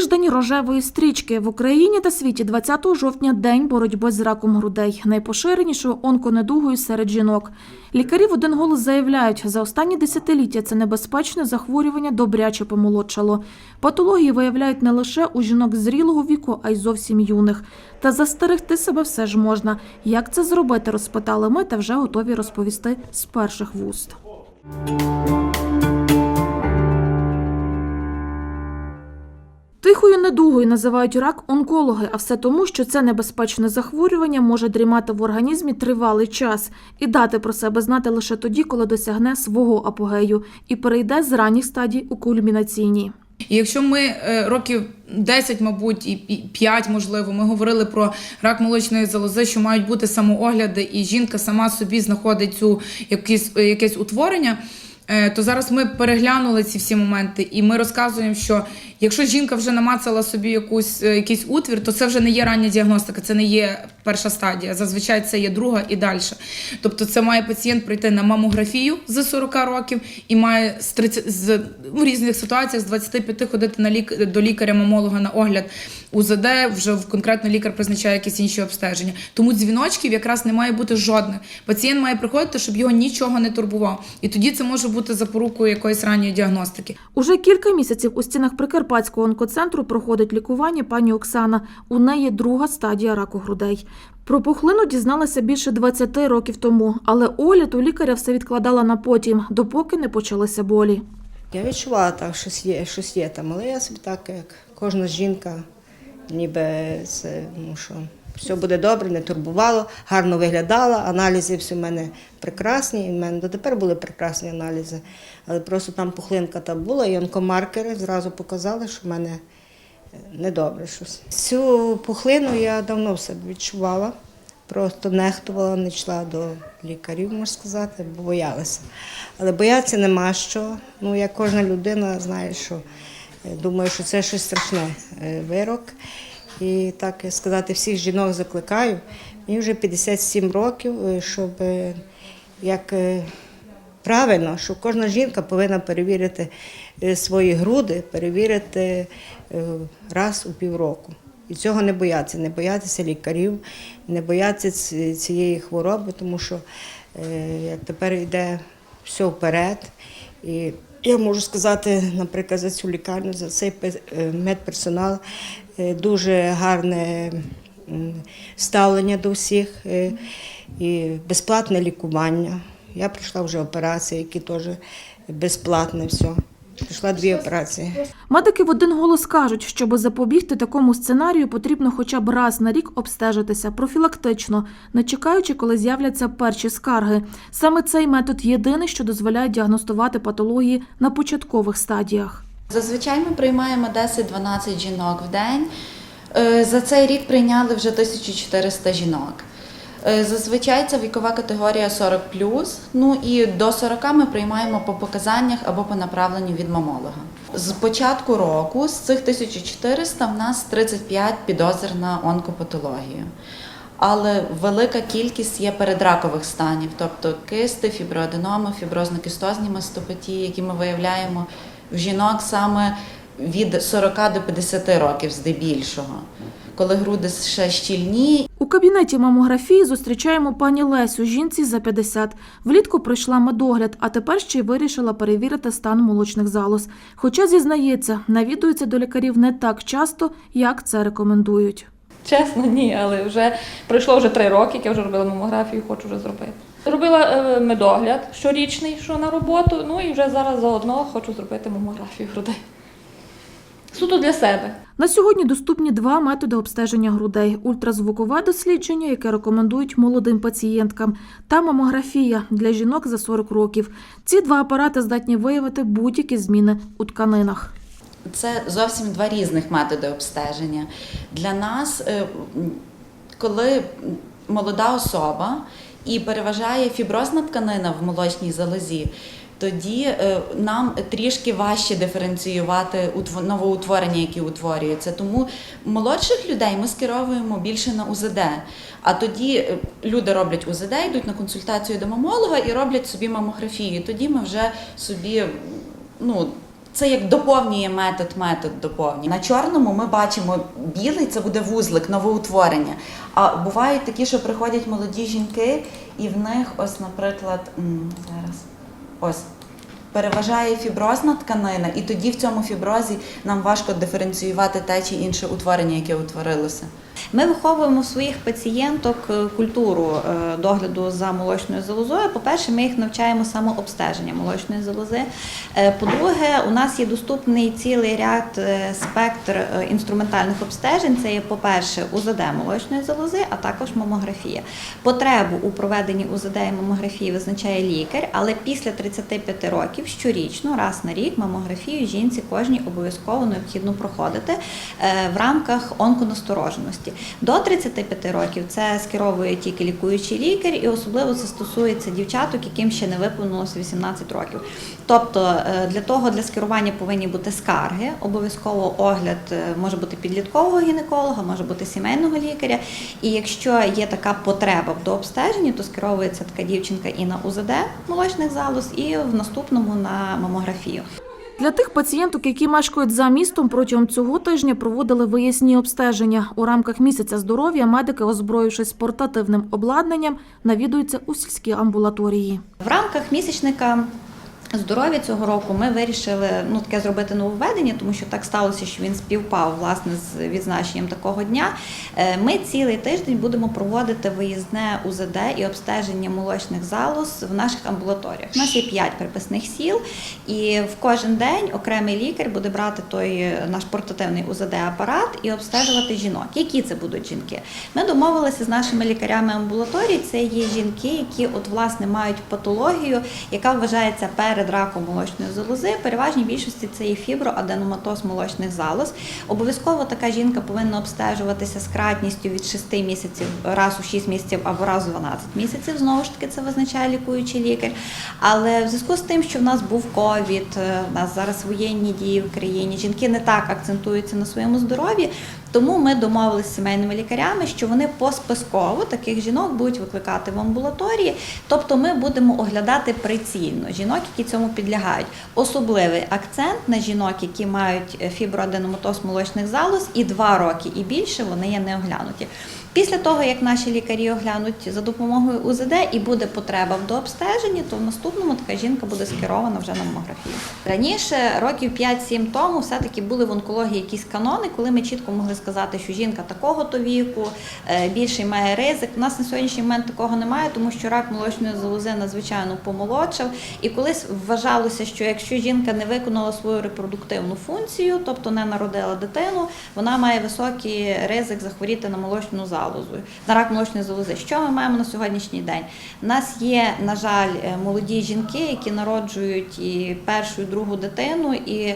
Тиждень рожевої стрічки в Україні та світі 20 жовтня день боротьби з раком грудей, найпоширенішою онконедугою серед жінок. Лікарі в один голос заявляють, за останні десятиліття це небезпечне захворювання добряче помолодшало. Патології виявляють не лише у жінок зрілого віку, а й зовсім юних. Та застерегти себе все ж можна. Як це зробити, розпитали ми та вже готові розповісти з перших вуст. Недугою називають рак онкологи, а все тому, що це небезпечне захворювання може дрімати в організмі тривалий час і дати про себе знати лише тоді, коли досягне свого апогею і перейде з ранніх стадій у кульмінаційні. Якщо ми е, років 10, мабуть, і і 5, можливо, ми говорили про рак молочної залози, що мають бути самоогляди, і жінка сама собі знаходить цю якісь, е, якесь утворення. Е, То зараз ми переглянули ці всі моменти, і ми розказуємо, що якщо жінка вже намацала собі якусь, е, якийсь утвір, то це вже не є рання діагностика, це не є перша стадія. Зазвичай це є друга і далі. Тобто, це має пацієнт прийти на мамографію з 40 років і має з 30, з в різних ситуаціях з 25 ходити на лік, до лікаря-мамолога на огляд УЗД. Вже в- конкретно лікар призначає якісь інші обстеження. Тому дзвіночків якраз не має бути жодних. Пацієнт має приходити, щоб його нічого не турбував. І тоді це може бути запорукою якоїсь ранньої діагностики. Уже кілька місяців у стінах Прикарпатського онкоцентру проходить лікування пані Оксана. У неї друга стадія раку грудей. Про пухлину дізналася більше 20 років тому, але огляд у лікаря все відкладала на потім, допоки не почалися болі. Я відчувала так, щось є, щось є там, але я собі так, як кожна жінка, ніби це, ну що, все буде добре, не турбувало, гарно виглядала, аналізи всі в мене прекрасні, і в мене дотепер були прекрасні аналізи. Але просто там пухлинка та була, і онкомаркери зразу показали, що в мене е, недобре щось. Цю пухлину я давно в себе відчувала. Просто нехтувала, не йшла до лікарів, можна сказати, бо боялася. Але боятися нема що. Ну, як кожна людина знає, що е, думаю, що це щось страшне е, вирок. І так сказати, всіх жінок закликаю. Мені вже 57 років, е, щоб е, як е, правильно, що кожна жінка повинна перевірити свої груди, перевірити раз у півроку. І цього не боятися, не боятися лікарів, не боятися цієї хвороби, тому що як тепер йде все вперед. І я можу сказати, наприклад, за цю лікарню, за цей е, медперсонал е, дуже гарне ставлення до всіх е, і безплатне лікування. Я пройшла вже операції, які теж безплатне все. Пройшла дві операції. Медики в один голос кажуть, щоб запобігти такому сценарію, потрібно хоча б раз на рік обстежитися профілактично, не чекаючи, коли з'являться перші скарги. Саме цей метод єдиний, що дозволяє діагностувати патології на початкових стадіях. Зазвичай ми приймаємо 10-12 жінок в день. Е, За цей рік прийняли вже 1400 жінок. Е, Зазвичай це вікова категорія 40 ну і до 40 ми приймаємо по показаннях або по направленню від мамолога. З початку року з цих 1400 в нас 35 підозр на онкопатологію. Але велика кількість є передракових станів, тобто кисти, фіброаденоми, фіброзно-кістозні мастопатії, які ми виявляємо в жінок саме від 40 до 50 років здебільшого, коли груди ще щільні кабінеті мамографії зустрічаємо пані Лесю, жінці за 50. Влітку пройшла медогляд, а тепер ще й вирішила перевірити стан молочних залоз. Хоча зізнається, навідується до лікарів не так часто, як це рекомендують. Чесно, ні, але вже пройшло вже три роки, як я вже робила мамографію, хочу вже зробити. Робила е, медогляд щорічний, що на роботу, ну і вже зараз заодно хочу зробити мамографію грудей. Суто для себе. На сьогодні доступні два методи обстеження грудей: ультразвукове дослідження, яке рекомендують молодим пацієнткам, та мамографія для жінок за 40 років. Ці два апарати здатні виявити будь-які зміни у тканинах. Це зовсім два різних методи обстеження. Для нас, е, коли молода особа і переважає фіброзна тканина в молочній залозі, тоді е, нам трішки важче диференціювати утво- новоутворення, які утворюються. Тому молодших людей ми скеровуємо більше на УЗД. А тоді е, люди роблять УЗД, йдуть на консультацію до мамолога і роблять собі мамографію. Тоді ми вже собі ну, Це як доповнює метод, метод доповнює. На чорному ми бачимо білий, це буде вузлик, новоутворення. А бувають такі, що приходять молоді жінки, і в них, ось, наприклад, зараз ось. Переважає фіброзна тканина, і тоді в цьому фіброзі нам важко диференціювати те чи інше утворення, яке утворилося. Ми виховуємо в своїх пацієнток е, культуру е, догляду за молочною залозою. По-перше, ми їх навчаємо самообстеження молочної залози. Е, По-друге, у нас є доступний цілий ряд спектр інструментальних обстежень. Це є, по-перше, УЗД молочної залози, а також мамографія. Потребу у проведенні УЗД і мамографії визначає лікар, але після 35 років щорічно, раз на рік, мамографію жінці кожній обов'язково необхідно проходити в рамках онконастороженості. До 35 років це скеровує тільки лікуючий лікар, і особливо це стосується дівчаток, яким ще не виповнилося 18 років. Тобто е, для того для скерування повинні бути скарги, обов'язково огляд е, може бути підліткового гінеколога, може бути сімейного лікаря. І якщо є така потреба в дообстеженні, то скеровується така дівчинка і на УЗД молочних залоз, і в наступному на мамографію. Для тих пацієнток, які мешкають за містом, протягом цього тижня проводили виясні обстеження. У рамках місяця здоров'я медики, озброївшись портативним обладнанням, навідуються у сільські амбулаторії. В рамках місячника здоров'я цього року ми вирішили ну таке зробити нововведення, тому що так сталося, що він співпав власне з відзначенням такого дня. Е, Ми цілий тиждень будемо проводити виїзне УЗД і обстеження молочних залоз в наших амбулаторіях. У нас є п'ять приписних сіл, і в кожен день окремий лікар буде брати той е, наш портативний УЗД-апарат і обстежувати жінок. Які це будуть жінки? Ми домовилися з нашими лікарями амбулаторій. Це є жінки, які от власне мають патологію, яка вважається перед раком молочної залози. Переважній більшості це є фіброаденоматоз молочних залоз. Обов'язково така жінка повинна обстежуватися з кратністю від 6 місяців раз у 6 місяців або раз у 12 місяців. Знову ж таки, це визначає лікуючий лікар. Але в зв'язку з тим, що в нас був ковід, е, в нас зараз воєнні дії в країні, жінки не так акцентуються на своєму здоров'ї. Тому ми домовилися з сімейними лікарями, що вони посписково таких жінок будуть викликати в амбулаторії. Тобто ми будемо оглядати прицільно жінок, які цьому підлягають. Особливий акцент на жінок, які мають фіброаденоматоз молочних залоз, і два роки і більше вони є не оглянуті. Після того, як наші лікарі оглянуть за допомогою УЗД і буде потреба в дообстеженні, то в наступному така жінка буде скерована вже на мамографію. Раніше, років 5-7 тому, все-таки були в онкології якісь канони, коли ми чітко могли сказати, що жінка такого то віку, е, більший має ризик. У нас на сьогоднішній момент такого немає, тому що рак молочної залози надзвичайно помолодшав. І колись вважалося, що якщо жінка не виконала свою репродуктивну функцію, тобто не народила дитину, вона має високий ризик захворіти на молочну залозу, на рак молочної залози. Що ми маємо на сьогоднішній день? У нас є, на жаль, е, молоді жінки, які народжують і першу, і другу дитину, і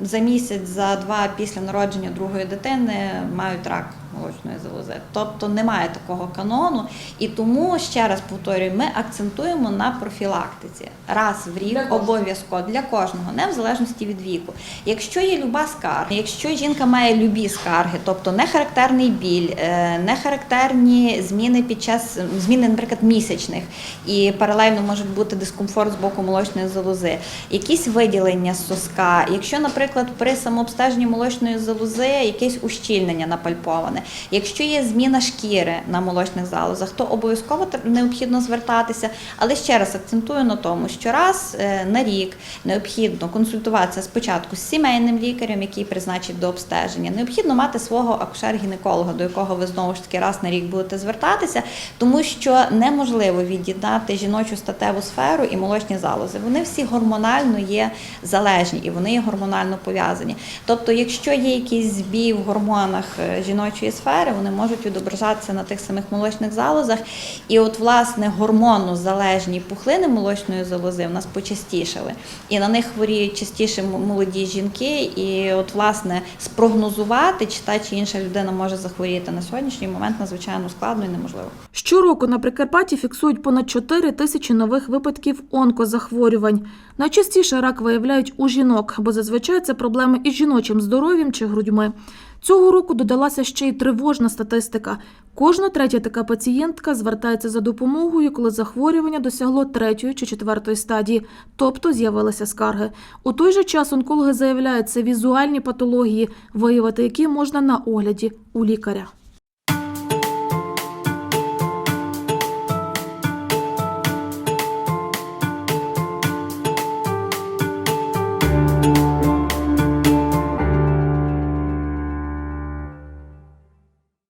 за місяць, за два після народження другої дитини мають рак молочної залози. Тобто немає такого канону. І тому ще раз повторюю, ми акцентуємо на профілактиці раз в рік обов'язково для кожного, не в залежності від віку. Якщо є люба скарга, якщо жінка має любі скарги, тобто не характерний біль, е, не характерні зміни під час зміни, наприклад, місячних, і паралельно може бути дискомфорт з боку молочної залози, якісь виділення з соска, якщо, наприклад, при самообстеженні молочної залози якесь ущільнення напальповане, якщо є зміна шкіри на молочних залозах, то обов'язково необхідно звертатися. Але ще раз акцентую на тому, що раз е, на рік необхідно консультуватися спочатку з сімейним лікарем, який призначить до обстеження. Необхідно мати свого акушер-гінеколога, до якого ви знову ж таки раз на рік будете звертатися, тому що неможливо від'єднати жіночу статеву сферу і молочні залози. Вони всі гормонально є залежні і вони є гормонально пов'язані. Тобто, якщо є якийсь збій в гормонах е, жіночої сфери, вони можуть відображатися на тих самих молочних залозах. І от, власне, гормонно залежні пухлини молочної залози в нас почастішали. І на них хворіють частіше молоді жінки. І от, власне, спрогнозувати, чи та чи інша людина може захворіти на сьогоднішній момент надзвичайно складно і неможливо. Щороку на Прикарпатті фіксують понад 4 тисячі нових випадків онкозахворювань. Найчастіше рак виявляють у жінок, бо зазвичай це проблеми із жіночим здоров'ям чи грудьми. Цього року додалася ще й тривожна статистика. Кожна третя така пацієнтка звертається за допомогою, коли захворювання досягло третьої чи четвертої стадії, тобто з'явилися скарги. У той же час онкологи заявляють, це візуальні патології, виявити які можна на огляді у лікаря.